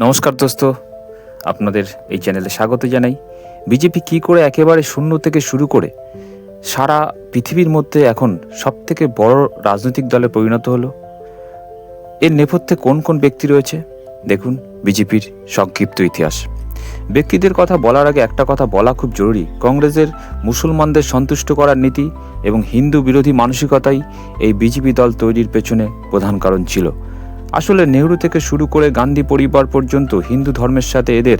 নমস্কার দোস্ত। আপনাদের এই চ্যানেলে স্বাগত জানাই। বিজেপি কি করে একেবারে শূন্য থেকে শুরু করে সারা পৃথিবীর মধ্যে এখন সব থেকে বড় রাজনৈতিক দলে পরিণত হলো? এর নেপথ্যে কোন কোন ব্যক্তি রয়েছে? দেখুন বিজেপির সংক্ষিপ্ত ইতিহাস। ব্যক্তিদের কথা বলার আগে একটা কথা বলা খুব জরুরি। কংগ্রেসের মুসলমানদের সন্তুষ্ট করার নীতি এবং হিন্দু বিরোধী মানসিকতাই এই বিজেপি দল তৈরির পেছনে প্রধান কারণ ছিল। আসলে নেহরু থেকে শুরু করে গান্ধী পরিবার পর্যন্ত হিন্দু ধর্মের সাথে এদের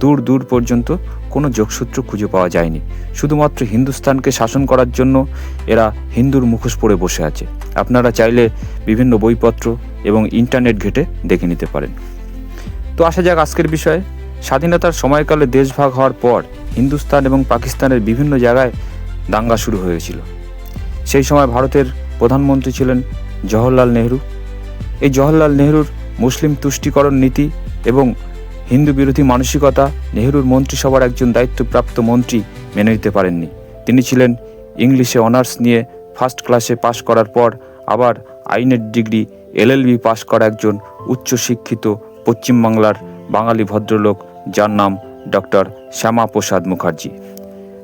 দূর দূর পর্যন্ত কোনো যোগসূত্র খুঁজে পাওয়া যায়নি। শুধুমাত্র হিন্দুস্তানকে শাসন করার জন্য এরা হিন্দুর মুখোশ পরে বসে আছে। আপনারা চাইলে বিভিন্ন বইপত্র এবং ইন্টারনেট ঘেটে দেখে নিতে পারেন। তো আসা যাক আজকের বিষয়ে। স্বাধীনতার সময়কালে দেশভাগ হওয়ার পর হিন্দুস্তান এবং পাকিস্তানের বিভিন্ন জায়গায় দাঙ্গা শুরু হয়েছিল। সেই সময় ভারতের প্রধানমন্ত্রী ছিলেন জওহরলাল নেহরু। এই জওহরলাল নেহরুর মুসলিম তুষ্টিকরণ নীতি এবং হিন্দু বিরোধী মানসিকতা নেহরুর মন্ত্রিসভার একজন দায়িত্বপ্রাপ্ত মন্ত্রী মেনে নিতে পারেননি। তিনি ছিলেন ইংলিশে অনার্স নিয়ে ফার্স্ট ক্লাসে পাশ করার পর আবার আইনের ডিগ্রি এলএলবি পাশ করা একজন উচ্চশিক্ষিত পশ্চিমবাংলার বাঙালি ভদ্রলোক যার নাম ডক্টর শ্যামাপ্রসাদ মুখার্জি।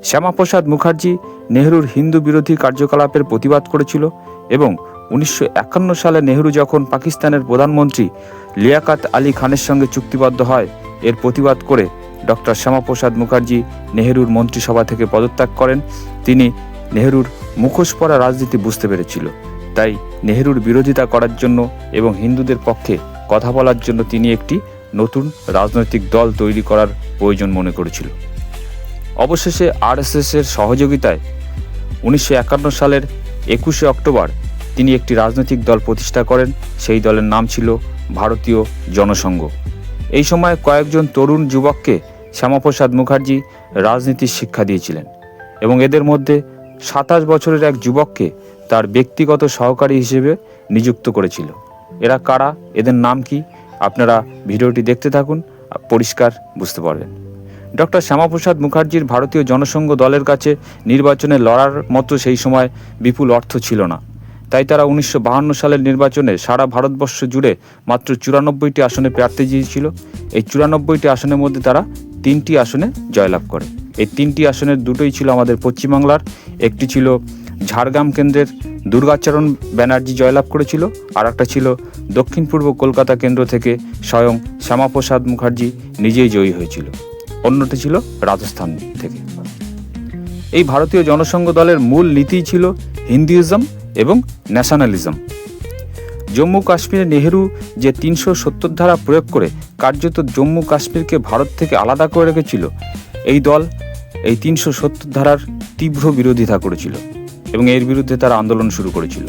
শ্যামাপ্রসাদ মুখার্জি নেহরুর হিন্দু বিরোধী কার্যকলাপের প্রতিবাদ করেছিল এবং উনিশশো একান্ন সালে নেহরু যখন পাকিস্তানের প্রধানমন্ত্রী লিয়াকাত আলী খানের সঙ্গে চুক্তিবদ্ধ হয়, এর প্রতিবাদ করে ডক্টর শ্যামাপ্রসাদ মুখার্জি নেহরুর মন্ত্রিসভা থেকে পদত্যাগ করেন। তিনি নেহরুর মুখোশ পরা রাজনীতি বুঝতে পেরেছিল। তাই নেহরুর বিরোধিতা করার জন্য এবং হিন্দুদের পক্ষে কথা বলার জন্য তিনি একটি নতুন রাজনৈতিক দল তৈরি করার প্রয়োজন মনে করেছিল। অবশেষে আরএসএসের সহযোগিতায় উনিশশো একান্ন সালের একুশে অক্টোবর তিনি একটি রাজনৈতিক দল প্রতিষ্ঠা করেন। সেই দলের নাম ছিল ভারতীয় জনসংঘ। এই সময় কয়েকজন তরুণ যুবককে শ্যামাপ্রসাদ মুখার্জি রাজনীতির শিক্ষা দিয়েছিলেন এবং এদের মধ্যে সাতাশ বছরের এক যুবককে তার ব্যক্তিগত সহকারী হিসেবে নিযুক্ত করেছিল। এরা কারা? এদের নাম কি? আপনারা ভিডিওটি দেখতে থাকুন, পরিষ্কার বুঝতে পারবেন। ডক্টর শ্যামাপ্রসাদ মুখার্জির ভারতীয় জনসংঘ দলের কাছে নির্বাচনে লড়ার মতো সেই সময় বিপুল অর্থ ছিল না। তাই তারা উনিশশো সালের নির্বাচনে সারা ভারতবর্ষ জুড়ে মাত্র চুরানব্বইটি আসনে প্রার্থী দিয়েছিল এই চুরানব্বইটি আসনের মধ্যে তারা তিনটি আসনে জয়লাভ করে। এই তিনটি আসনের দুটোই ছিল আমাদের পশ্চিমবাংলার। একটি ছিল ঝাড়গ্রাম কেন্দ্রের দুর্গাচরণ ব্যানার্জি জয়লাভ করেছিল আর একটা ছিল দক্ষিণ পূর্ব কলকাতা কেন্দ্র থেকে স্বয়ং শ্যামাপ্রসাদ মুখার্জি নিজেই জয়ী হয়েছিল। অন্যটি ছিল রাজস্থান থেকে। এই ভারতীয় জনসংঘ দলের মূল নীতি ছিল হিন্দুইজম এবং ন্যাশনালিজম জম্মু কাশ্মীরে নেহেরু যে তিনশো সত্তর ধারা প্রয়োগ করে কার্যত জম্মু কাশ্মীরকে ভারত থেকে আলাদা করে রেখেছিল, এই দল এই তিনশো সত্তর ধারার তীব্র বিরোধিতা করেছিল এবং এর বিরুদ্ধে তারা আন্দোলন শুরু করেছিল।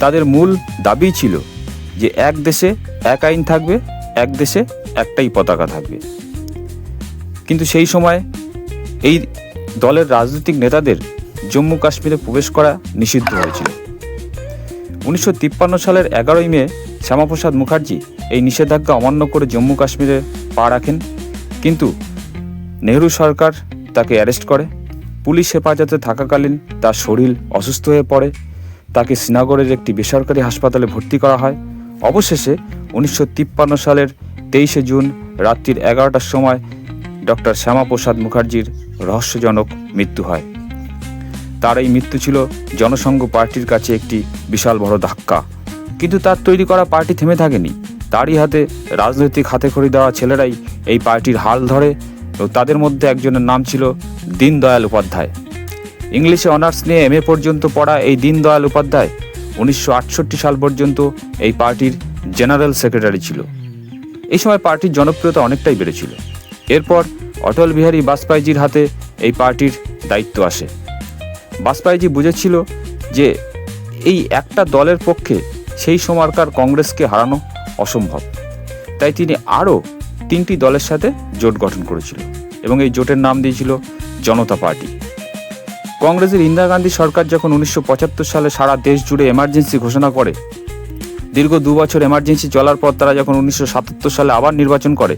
তাদের মূল দাবি ছিল যে এক দেশে এক আইন থাকবে, এক দেশে একটাই পতাকা থাকবে। কিন্তু সেই সময় এই দলের রাজনৈতিক নেতাদের জম্মু কাশ্মীরে প্রবেশ করা নিষিদ্ধ হয়েছিল। উনিশশো তিপ্পান্ন সালের এগারোই মে শ্যামাপ্রসাদ মুখার্জি এই নিষেধাজ্ঞা অমান্য করে জম্মু কাশ্মীরে পা রাখেন। কিন্তু নেহরু সরকার তাকে অ্যারেস্ট করে, পুলিশ হেফাজতে থাকাকালীন তার শরীর অসুস্থ হয়ে পড়ে, তাকে শ্রীনগরের একটি বেসরকারি হাসপাতালে ভর্তি করা হয়। অবশেষে উনিশশো তিপ্পান্ন সালের তেইশে জুন রাত্রির এগারোটার সময় ডক্টর শ্যামাপ্রসাদ মুখার্জির রহস্যজনক মৃত্যু হয়। তার এই মৃত্যু ছিল জনসংঘ পার্টির কাছে একটি বিশাল বড় ধাক্কা। কিন্তু তার তৈরি করা পার্টি থেমে থাকেনি। তারই হাতে রাজনৈতিক হাতে খড়ি দেওয়া ছেলেরাই এই পার্টির হাল ধরে এবং তাদের মধ্যে একজনের নাম ছিল দীনদয়াল উপাধ্যায়। ইংলিশে অনার্স নিয়ে এম পর্যন্ত পড়া এই দীনদয়াল উপাধ্যায় উনিশশো আটষট্টি সাল পর্যন্ত এই পার্টির জেনারেল সেক্রেটারি ছিল। এই সময় পার্টির জনপ্রিয়তা অনেকটাই বেড়েছিল। এরপর অটল বিহারী বাজপেয়ীজির হাতে এই পার্টির দায়িত্ব আসে। বাজপেয়ীজি বুঝেছিল যে এই একটা দলের পক্ষে সেই সময়কার কংগ্রেসকে হারানো অসম্ভব। তাই তিনি আরও তিনটি দলের সাথে জোট গঠন করেছিল এবং এই জোটের নাম দিয়েছিল জনতা পার্টি। কংগ্রেসের ইন্দিরা গান্ধী সরকার যখন উনিশশো পঁচাত্তর সালে সারা দেশ জুড়ে এমার্জেন্সি ঘোষণা করে, দীর্ঘ দু বছর এমার্জেন্সি চলার পর তারা যখন উনিশশো সাতাত্তর সালে আবার নির্বাচন করে,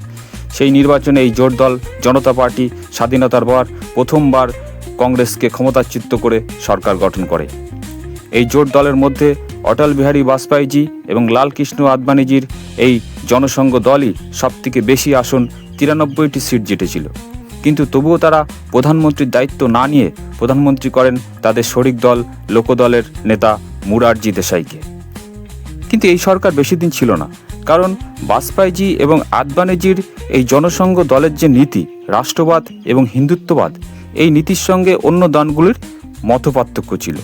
সেই নির্বাচনে এই জোট দল, জনতা পার্টি, স্বাধীনতার পর প্রথমবার কংগ্রেসকে ক্ষমতাচ্যুত করে সরকার গঠন করে। এই জোট দলের মধ্যে অটল বিহারী বাজপেয়ীজি এবং লালকৃষ্ণ আদবানিজির এই জনসংঘ দলই সবথেকে বেশি আসন তিরানব্বইটি সিট জিতেছিল। কিন্তু তবুও তারা প্রধানমন্ত্রীর দায়িত্ব না নিয়ে প্রধানমন্ত্রী করেন তাদের শরিক দল, লোকদলের নেতা মুরারজি দেশাইকে। কিন্তু এই সরকার বেশি দিন ছিল না, কারণ বাজপেয়ীজি এবং আদবানিজির এই জনসংঘ দলের যে নীতি, রাষ্ট্রবাদ এবং হিন্দুত্ববাদ এই নীতির সঙ্গে অন্য দলগুলির মতপার্থক্য ছিল।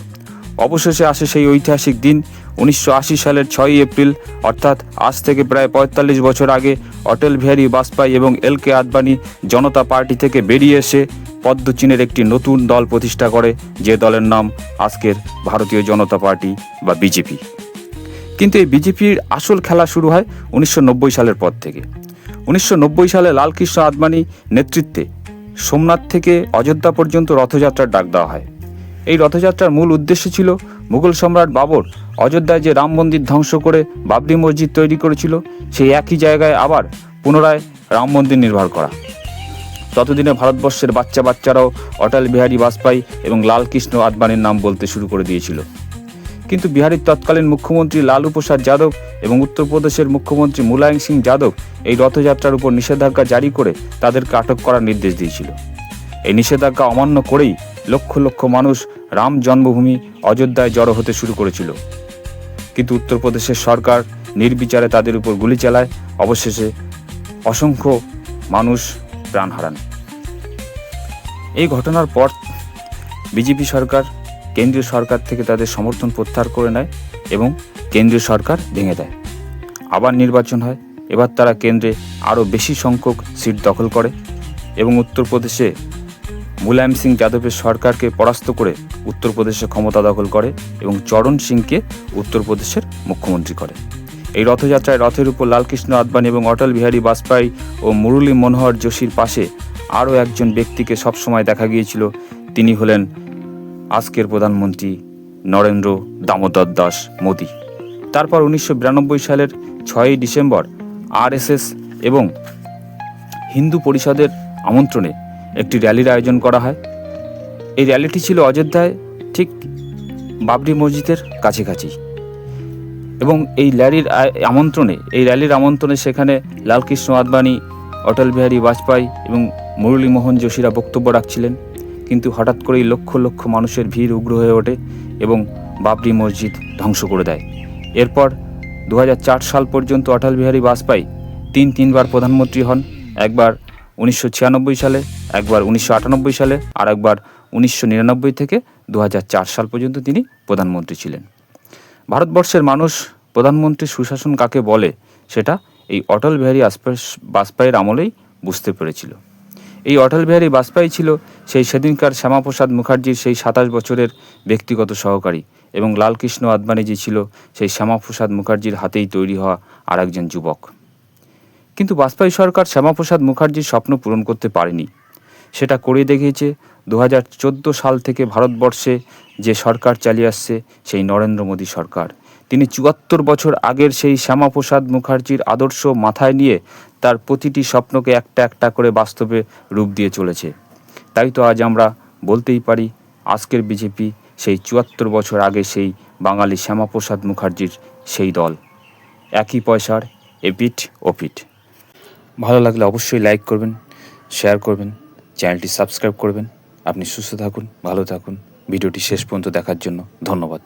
অবশেষে আসে সেই ঐতিহাসিক দিন, উনিশশো আশি সালের ছয়ই এপ্রিল, অর্থাৎ আজ থেকে প্রায় পঁয়তাল্লিশ বছর আগে অটল বিহারী বাজপেয়ী এবং এল কে আদবানি জনতা পার্টি থেকে বেরিয়ে এসে পদ্মচীনের একটি নতুন দল প্রতিষ্ঠা করে, যে দলের নাম আজকের ভারতীয় জনতা পার্টি বা বিজেপি। কিন্তু এই বিজেপির আসল খেলা শুরু হয় উনিশশো নব্বই সালের পর থেকে। উনিশশো নব্বই সালে লালকৃষ্ণ আদবানি নেতৃত্বে সোমনাথ থেকে অযোধ্যা পর্যন্ত রথযাত্রার ডাক দেওয়া হয়। এই রথযাত্রার মূল উদ্দেশ্য ছিল মুঘল সম্রাট বাবর অযোধ্যায় যে রাম মন্দির ধ্বংস করে বাবরি মসজিদ তৈরি করেছিল, সেই একই জায়গায় আবার পুনরায় রাম মন্দির নির্মাণ করা। ততদিনে ভারতবর্ষের বাচ্চা বাচ্চারাও অটল বিহারী বাজপেয়ী এবং লালকৃষ্ণ আদবানির নাম বলতে শুরু করে দিয়েছিল। কিন্তু বিহারের তৎকালীন মুখ্যমন্ত্রী লালু প্রসাদ যাদব এবং উত্তরপ্রদেশের মুখ্যমন্ত্রী মুলায়ম সিং যাদব এই রথযাত্রার উপর নিষেধাজ্ঞা জারি করে তাদেরকে আটক করার নির্দেশ দিয়েছিল। এই নিষেধাজ্ঞা অমান্য করেই লক্ষ লক্ষ মানুষ রাম জন্মভূমি অযোধ্যায় জড়ো হতে শুরু করেছিল। কিন্তু উত্তরপ্রদেশের সরকার নির্বিচারে তাদের উপর গুলি চালায়, অবশেষে অসংখ্য মানুষ প্রাণ হারান এই ঘটনার পর বিজেপি সরকার কেন্দ্রীয় সরকার থেকে তাদের সমর্থন প্রত্যাহার করে নেয় এবং কেন্দ্রীয় সরকার ভেঙে দেয়। আবার নির্বাচন হয়, এবার তারা কেন্দ্রে আরও বেশি সংখ্যক সিট দখল করে এবং উত্তরপ্রদেশে মুলায়ম সিং যাদবের সরকারকে পরাস্ত করে উত্তরপ্রদেশে ক্ষমতা দখল করে এবং চরণ সিংকে উত্তরপ্রদেশের মুখ্যমন্ত্রী করে। এই রথযাত্রায় রথের উপর লালকৃষ্ণ আদবানি এবং অটল বিহারী বাজপেয়ী ও মুরলী মনোহর যোশীর পাশে আরও একজন ব্যক্তিকে সবসময় দেখা গিয়েছিল। তিনি হলেন আজকের প্রধানমন্ত্রী নরেন্দ্র দামোদর দাস মোদী। তারপর উনিশশো বিরানব্বই সালের ছয়ই ডিসেম্বর আরএসএস এবং হিন্দু পরিষদের আমন্ত্রণে একটি র্যালির আয়োজন করা হয়। এই র্যালিটি ছিল অযোধ্যায় ঠিক বাবরি মসজিদের কাছাকাছি। এবং এই র্যালির আমন্ত্রণে, এই র্যালির আমন্ত্রণে সেখানে লালকৃষ্ণ আদবানি, অটল বিহারী বাজপেয়ী এবং মুরলীমোহন যোশীরা বক্তব্য রাখছিলেন। কিন্তু হঠাৎ করেই লক্ষ লক্ষ মানুষের ভিড় উগ্র হয়ে ওঠে এবং বাবরি মসজিদ ধ্বংস করে দেয়। এরপর দু হাজার চার সাল পর্যন্ত অটল বিহারী বাজপেয়ী তিন তিনবার প্রধানমন্ত্রী হন, একবার উনিশশো ছিয়ানব্বই সালে, একবার উনিশশো আটানব্বই সালে আর একবার উনিশশো নিরানব্বই থেকে দু হাজার চার সাল পর্যন্ত তিনি প্রধানমন্ত্রী ছিলেন। ভারতবর্ষের মানুষ প্রধানমন্ত্রী সুশাসন কাকে বলে সেটা এই অটল বিহারী বাজপেয়ী- বাজপেয়ীর আমলেই বুঝতে পেরেছিল। এই অটল বিহারী বাজপেয়ী ছিল সেই সেদিনকার শ্যামাপ্রসাদ মুখার্জির সেই সাতাশ বছরের ব্যক্তিগত সহকারী এবং লালকৃষ্ণ আদবানিজি ছিল সেই শ্যামাপ্রসাদ মুখার্জির হাতেই তৈরি হওয়া আর একজন যুবক। কিন্তু বাজপেয়ী সরকার শ্যামাপ্রসাদ মুখার্জির স্বপ্ন পূরণ করতে পারেনি। সেটা করে দেখিয়েছে দু হাজার চোদ্দ সাল থেকে ভারতবর্ষে যে সরকার চালিয়ে আসছে সেই নরেন্দ্র মোদী সরকার। তিনি চুয়াত্তর বছর আগের সেই শ্যামাপ্রসাদ মুখার্জির আদর্শ মাথায় নিয়ে তার প্রতিটি স্বপ্নকে একটা একটা করে বাস্তবে রূপ দিয়ে চলেছে। তাই তো আজ আমরা বলতেই পারি, আজকের বিজেপি সেই চুয়াত্তর বছর আগে সেই বাঙালি শ্যামাপ্রসাদ মুখার্জির সেই দল। একই পয়সার এপিট ওপিট ভালো লাগলে অবশ্যই লাইক করবেন শেয়ার করবেন, চ্যানেলটি সাবস্ক্রাইব করবেন। আপনি সুস্থ থাকুন, ভালো থাকুন। ভিডিওটি শেষ পর্যন্ত দেখার জন্য ধন্যবাদ।